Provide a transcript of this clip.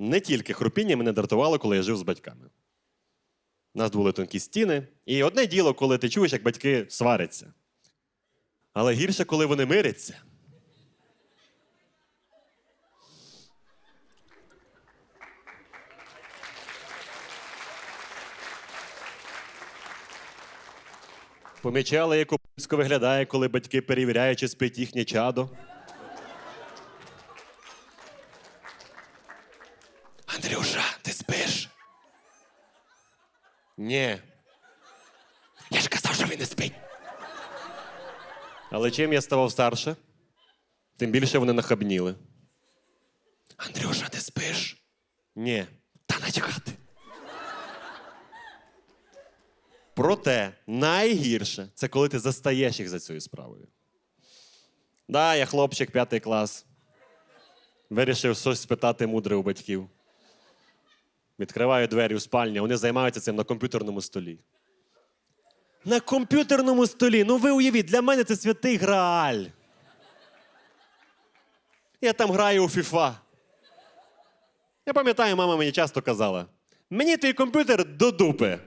Не тільки хрупіння мене дратувало, коли я жив з батьками. У нас були тонкі стіни, і одне діло, коли ти чуєш, як батьки сваряться. Але гірше, коли вони миряться. Помічали, як упсько виглядає, коли батьки перевіряють, чи спить їхнє чадо. Андрюша, ти спиш? Ні. Я ж казав, що він не спить. Але чим я ставав старше, тим більше вони нахабніли. Андрюша, ти спиш? Ні. Та начхати. Проте найгірше це коли ти застаєш їх за цією справою. Да, я хлопчик, п'ятий клас. Вирішив щось спитати мудре у батьків. Відкриваю двері у спальні, вони займаються цим на комп'ютерному столі. На комп'ютерному столі. Ну ви уявіть, для мене це святий Грааль. Я там граю у FIFA. Я пам'ятаю, мама мені часто казала: мені твій комп'ютер до дупи.